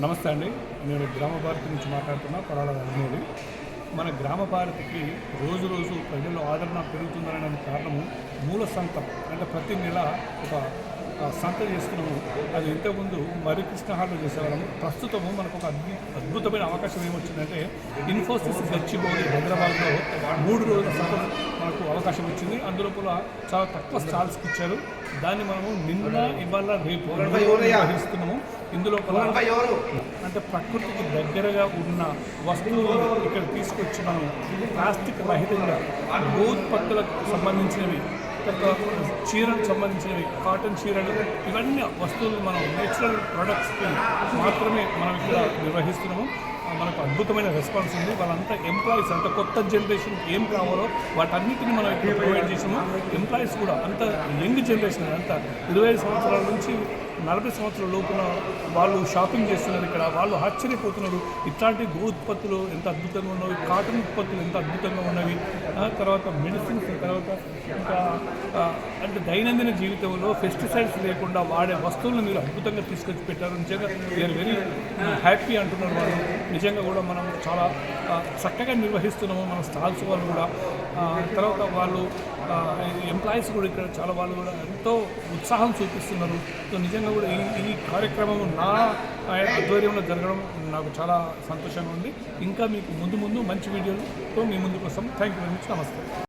నమస్తే అండి. నేను గ్రామ భారతి నుంచి మాట్లాడుతున్నా పరాల రాజమౌళి. మన గ్రామ భారతికి రోజు రోజు ప్రజల్లో ఆదరణ పెరుగుతుందనడానికి కారణము మూల సంతం అంటే ప్రతి నెల ఒక సంత చేస్తున్నాము. అది ఇంతకుముందు మరి కృష్ణహార్లో చేసేవాళ్ళము. ప్రస్తుతము మనకు ఒక అద్భు అద్భుతమైన అవకాశం ఏమొచ్చిందంటే ఇన్ఫోసిస్ గచ్చిబౌలి హైదరాబాద్లో మూడు రోజుల సంత మనకు అవకాశం వచ్చింది అందులో కూడా చాలా తక్కువ స్టాల్స్కి ఇచ్చారు. దాన్ని మనము నిన్న ఇవాళ రేపు నిర్వహిస్తున్నాము ఇందులో అంటే ప్రకృతికి దగ్గరగా ఉన్న వస్తువులను ఇక్కడ తీసుకొచ్చి మనం ప్లాస్టిక్ రహితంగా భూత్పత్తులకు సంబంధించినవి తర్వాత చీరలకు సంబంధించినవి కాటన్ చీరలు ఇవన్నీ వస్తువులు మనం నేచురల్ ప్రొడక్ట్స్కి మాత్రమే మనం ఇక్కడ నిర్వహిస్తున్నాము. మనకు అద్భుతమైన రెస్పాన్స్ ఉంది. వాళ్ళంతా ఎంప్లాయీస్ అంత కొత్త జనరేషన్ ఏం కావాలో వాటన్నిటిని మనం ఇక్కడ ప్రొవైడ్ చేసాము. ఎంప్లాయీస్ కూడా అంత యంగ్ జనరేషన్ అంత ఇరవై ఐదు సంవత్సరాల నుంచి నలభై సంవత్సరాల లోపున వాళ్ళు షాపింగ్ చేస్తున్నారు ఇక్కడ. వాళ్ళు ఆశ్చర్యపోతున్నారు. ఇట్లాంటి గో ఉత్పత్తులు ఎంత అద్భుతంగా ఉన్నవి కాటన్ ఉత్పత్తులు ఎంత అద్భుతంగా ఉన్నవి. తర్వాత మెడిసిన్స్ తర్వాత ఇంకా అంటే దైనందిన జీవితంలో పెస్టిసైడ్స్ లేకుండా వాడే వస్తువులను మీరు అద్భుతంగా తీసుకొచ్చి పెట్టారు. నిజంగా వీఆర్ వెరీ హ్యాపీ అంటున్నారు వాళ్ళు. నిజంగా కూడా మనం చాలా చక్కగా నిర్వహిస్తున్నాము. మన స్టాల్స్ వాళ్ళు కూడా తర్వాత వాళ్ళు ఎంప్లాయీస్ కూడా ఇక్కడ చాలా వాళ్ళు కూడా ఎంతో ఉత్సాహం చూపిస్తున్నారు. సో నిజంగా కూడా ఈ ఈ కార్యక్రమం నా ఆధ్వర్యంలో జరగడం నాకు చాలా సంతోషంగా ఉంది. ఇంకా మీకు ముందు ముందు మంచి వీడియోలతో మీ ముందుకు వస్తాం. థ్యాంక్ యూ వెరీ మచ్ నమస్తే